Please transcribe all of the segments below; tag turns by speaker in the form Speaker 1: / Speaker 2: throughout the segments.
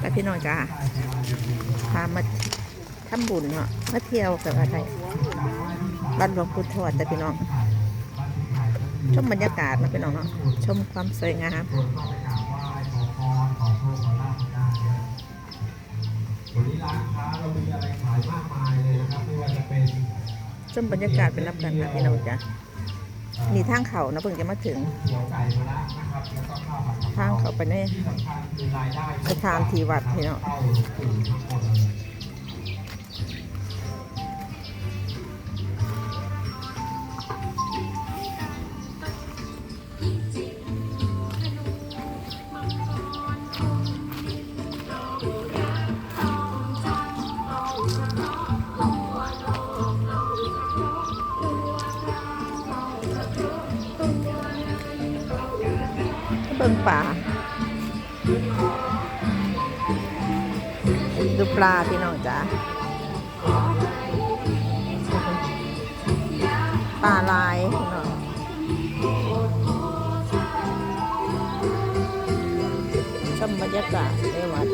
Speaker 1: แต่พี่น้องจ้าพามาทำบุญเนาะมาเที่ยวกับอะไรบ้านหลวงปู่ทวดแต่พี่น้อง ชมบรรยากาศนะพี่น้องเนาะชมความสวยงาม
Speaker 2: วันนี้ร้านค้าเรามีอะไรขายมากมายเลยนะครับไม่ว่าจะเป็น
Speaker 1: ชมบรรยากาศเป็นรับกันนะพี่น้องจ้า มีทางเขานะเพิ่งจะมาถึง
Speaker 2: เขียวไก่มะระนะครับแล้วก็ข้าวผัดกะเพรา
Speaker 1: ทางเขาไปใน
Speaker 2: ที่สำคัญคือรายได้
Speaker 1: สถานที่วัดพี่น้อง
Speaker 2: เข้าะ เบิ่
Speaker 1: งป่าดูปลาพี่น้องจ้าปลาลายพี่น้องชมบรรยากาศในวัด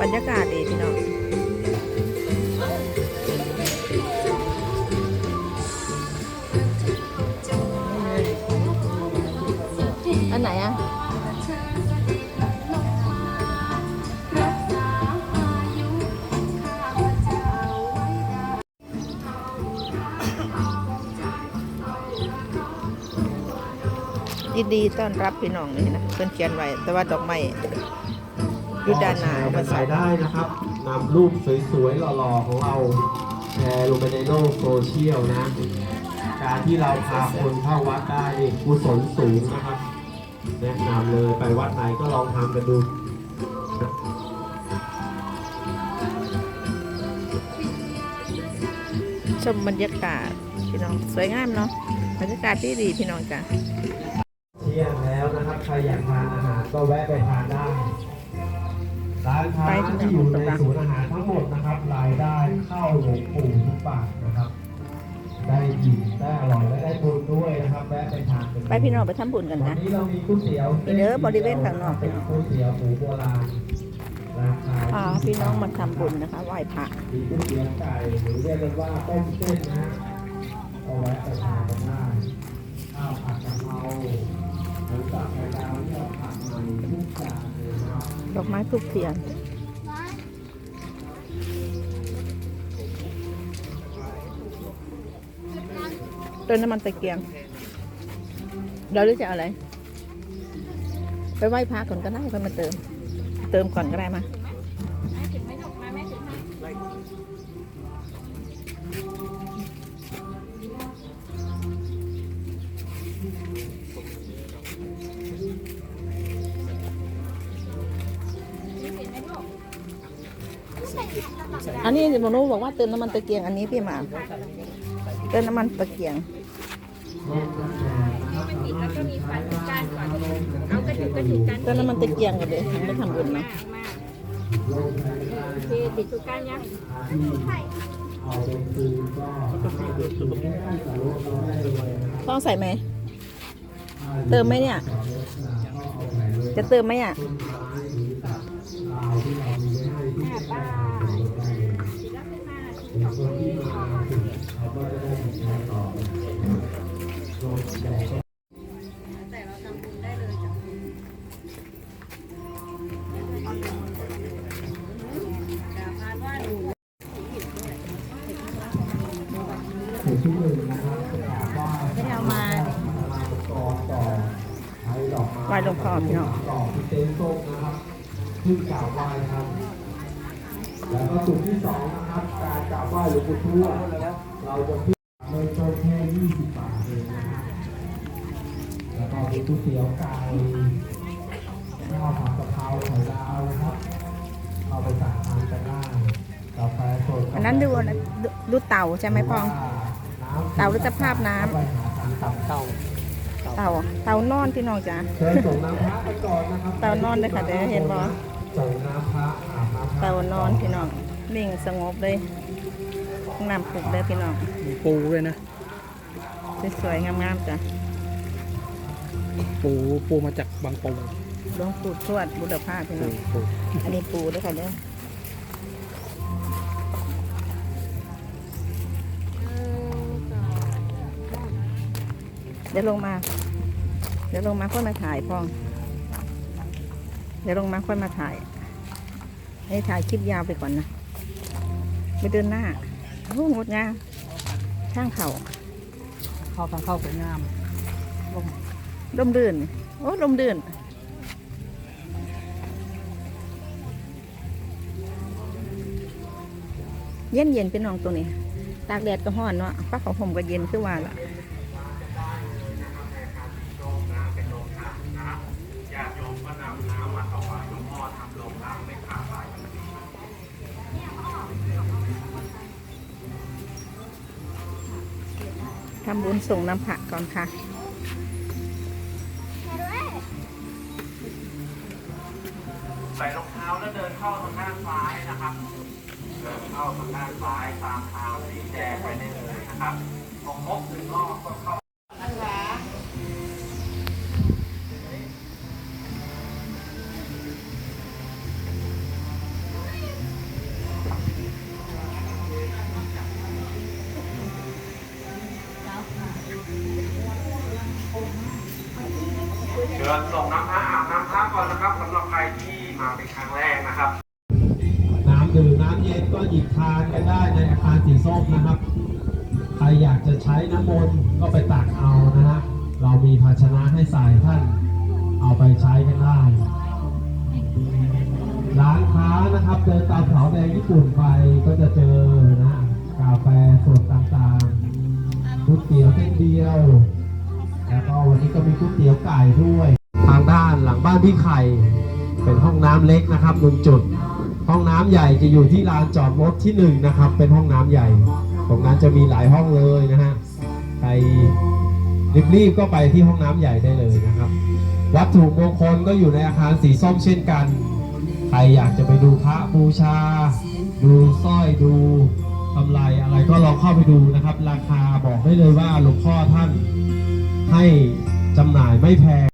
Speaker 1: บรรยากาศดีพี่น้อง อันไหนอะยินดีต้อนรับพี่น้องนี่นะเพิ่นเขียนไว้ แต่ว่าดอกไม้อยู่ด้านหน้าเอามาใส่
Speaker 2: ใส่ได้นะครับนำรูปสวยๆหล่อๆของเราแชร์ลงไปในโลกโซเชียลนะ การที่เราพาคนเข้าวัดได้นี่กุศลสูงนะครับ แนะนำเลยไปวัดไหนก็ลองทำกันดู
Speaker 1: ชมบรรยากาศพี่น้องสวยงามเนาะบรรยากาศที่ดีพี่น้องจ้ะ
Speaker 2: เที่ยงแล้วนะครับใครอยากทานอาหารก็แวะไปทานได้ร้านค้าที่อยู่ในศูนย์อาหารทั้งหมดนะครับรายได้เข้าหลวงปู่ทุกบาทนะครับ ได้อิ่มได้อร่อยและได้บุญด้วยนะครับแวะไปทานกันดู
Speaker 1: ไปพี่น้องไปทำบุญกัน
Speaker 2: วัน
Speaker 1: นะ
Speaker 2: นี้เรามีก๋วยเตี๋ยว
Speaker 1: เด้อบริเวณข้างนอก
Speaker 2: เป็นก๋วยเตี๋ยวหมูโบราณราคา
Speaker 1: พาพี่น้องมาทำบุญนะคะไหว้พระ
Speaker 2: มีก๋วยเตี๋ยวไก่หรือเรียกกันว่าต้มเส้นนะฮะเอาไว้ไปทานกันได้ข้าวผัดกะเพราหมูสับไข่ดาวที่เราผัดใหม่ทุกจานเลยนะครับ
Speaker 1: ดอกไม้ทุกเทียน ต้นน้ำมันตะเกียงเดี๋ยวหรือจะเอาอะไร ไปไหว้พระก่อนก็ได้ก็มาเติม เติมก่อนก็ได้มาอันนี้มนุบอกว่าเติมน้ำมันตะเกียงอันนี้พี่หมาเติมน้ำมันตะเกียง
Speaker 3: แล้วก็มีฟันก้านก่อนเอากระถือกระถือก้าน
Speaker 1: เติมน้ำมันตะเกียงกันเลยไม่ทำบุญ
Speaker 3: มา
Speaker 1: นะ
Speaker 3: กมากโอเคติดทุกก้านยัง
Speaker 2: เอาเป็นคืนก็ให้ได้สารลดเราได้เลยนะครับ
Speaker 1: ต้องใส่ไหม เติมไหมเนี่ย จะเติมไหมอะ
Speaker 2: ต้นไม้หรือตัดลาวที่เรามีไว้ให้ที่จะได้ทานได้เลย
Speaker 3: ติดแล้วขึ้นมา
Speaker 2: เดี๋ยวคนที่มา แต่
Speaker 3: เราทำบุญได้เลยจ้ะ
Speaker 2: ถึงที่หนึ่าไหว้
Speaker 1: ไม่ได้เอามา
Speaker 2: ต่อต่อใช้ดอกไม้
Speaker 1: ไหวหลวงพ่อพี่น้อง
Speaker 2: ต่อที่เต็นท์ส้มนะครับขึ้นกราบไหว้ครับ แล้วก็จุดที่สองนะครับ การกราบไหว้หลวงปู่ทวดเราจะ ก็มีก๋วยเตี๋ยวไก่ข้าวผัดกะเพราไข่ดาวนะครับ เอาไปสั่งทานกันได้กาแฟสด
Speaker 1: อันนั้นดูนะดูดูเต่าใช่ไหมปอง เต่าหรือจะภาพน้ำ
Speaker 2: ไปหาทางตับเต่า
Speaker 1: เต่าเต่านอนพี่น้องจ้ะ
Speaker 2: เชิญส่งน้ำพระกันก่อนนะครับ
Speaker 1: เต่านอนเลยค่ะเดี๋ยวเห็นบ่
Speaker 2: ส่งน้ำพระอาบน้ำพระ
Speaker 1: เต่านอนพี่น้องนิ่งสงบเลย
Speaker 2: เน้ำ
Speaker 1: ปุกเด้อพี่น้อง
Speaker 4: มีปูด้วยนะ
Speaker 1: สวยๆงามๆจ้ะ
Speaker 4: ปูปูมาจากบางปู
Speaker 1: หลวงปู่ทวดบุรพาพี่
Speaker 4: ปู
Speaker 1: น้อง
Speaker 4: ปู
Speaker 1: อันนี้ปูด้วยค่ะเด้อเดี๋ยวลงมา เดี๋ยวลงมาค่อยมาถ่ายพอง เดี๋ยวลงมาค่อยมาถ่าย ให้ถ่ายคลิปยาวไปก่อนนะไปเดินหน้าโอ้งดงามช่างเขา
Speaker 4: เข้าทางเข้าสวยงาม
Speaker 1: ล มดื่น โอ้ลมดื่น เย็นเย็นเป็นน้องตัวนี้ ตากแดดก็ห้อนเนาะป้าของผมก็เย็นคือว่าละทำบุญส่งน้ำผักก่อนค่ะ
Speaker 2: เข้าทางด้านซ้ายนะครับเดินเข้าทางด้านซ้ายตามทางสีแดงไปได้เลยนะครับพอครบหนึ่งรอบก็เข้าเชิญส่งน้ำพระอาบน้ำพระก่อนนะครับสำหรับใครที่ มาเป็นครั้งแรกนะครับน้ำดื่มน้ำเย็นก็หยิบทานกันได้ในอาคารสีส้มนะครับ ใครอยากจะใช้น้ำมนต์ก็ไปตักเอานะฮะเรามีภาชนะให้ใส่ท่านเอาไปใช้กันได้ ร้านค้านะครับเดินตามแถวแดงญี่ปุ่นไปก็จะเจอนะกาแฟสดต่างๆก๋วยเตี๋ยวเส้นเดียว แล้วก็วันนี้ก็มีก๋วยเตี๋ยวไก่ด้วย ทางด้านหลังบ้านพี่ไข่ เป็นห้องน้ำเล็กนะครับหนึ่งจุด ห้องน้ำใหญ่จะอยู่ที่ลานจอดรถที่หนึ่งนะครับ เป็นห้องน้ำใหญ่ ตรงนั้นจะมีหลายห้องเลยนะฮะใครรีบๆก็ไปที่ห้องน้ำใหญ่ได้เลยนะครับ วัตถุมงคลก็อยู่ในอาคารสีส้มเช่นกัน ใครอยากจะไปดูพระบูชา ดูสร้อยดูกำไรอะไรก็ลองเข้าไปดูนะครับ ราคาบอกได้เลยว่าหลวงพ่อท่านให้จำหน่ายไม่แพง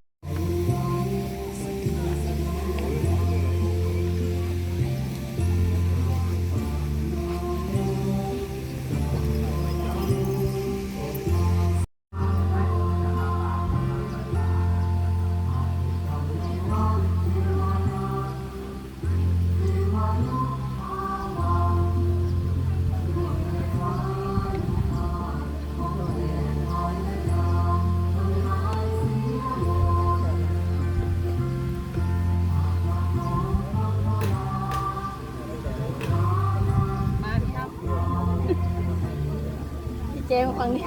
Speaker 3: จมฟังนี่
Speaker 1: ท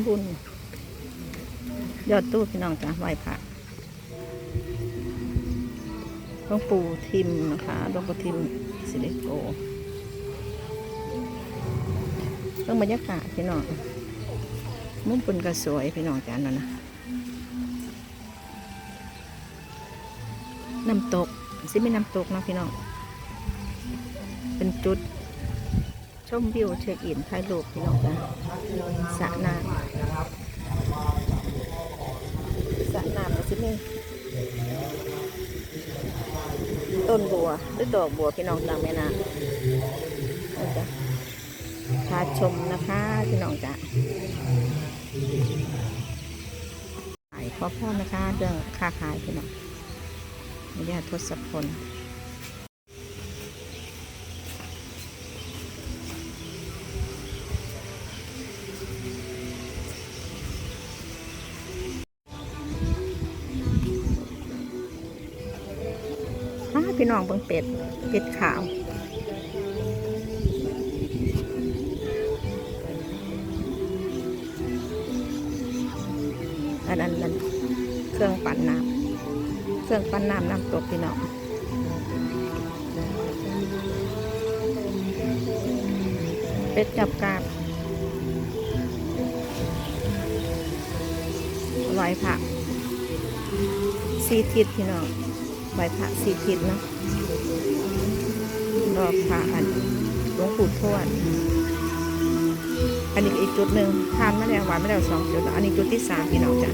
Speaker 1: ำบุญยอดตู้พี่น้องจ้ะไหว้พระหลวงปู่ทิมนะคะหลวงปู่ทิมสิริโก เรื่องบรรยากาศพี่น้องมุมปุ่นก็สวยพี่น้องจ้ะนั่นนะน้ำตกสิไม่น้ำตกนะพี่น้องเป็นจุด ชมวิวเช็คอินถ่ายรูปพี่น้องจ้ะสระน้ำสระน้ำก็สิมีต้นบัวหรือดอกบัวพี่น้องต่างแม่น้ำเอาจ้ะ พาชมนะคะพี่น้องจ้ะขายขอพ่อนะคะเรื่องค่าขายพี่น้องไม่ได้ทศพลอ้าพี่น้องเบิ่งเป็ด เป็ดขาวันนั้นมันเครื่องปั่นน้ำเครื่องปั่นน้ำน้ำตกพี่น้องเป็ดจับกาบลอยผักสีทิศพี่น้องลอยผักสีทิศเนาะดอกผักอันหลวงปู่ทวด อันนี้อีกจุดหนึ่งทานมาแล้วหวานมาแล้วสองจุดแล้วอันนี้จุดที่สามพี่น้องจ้ะ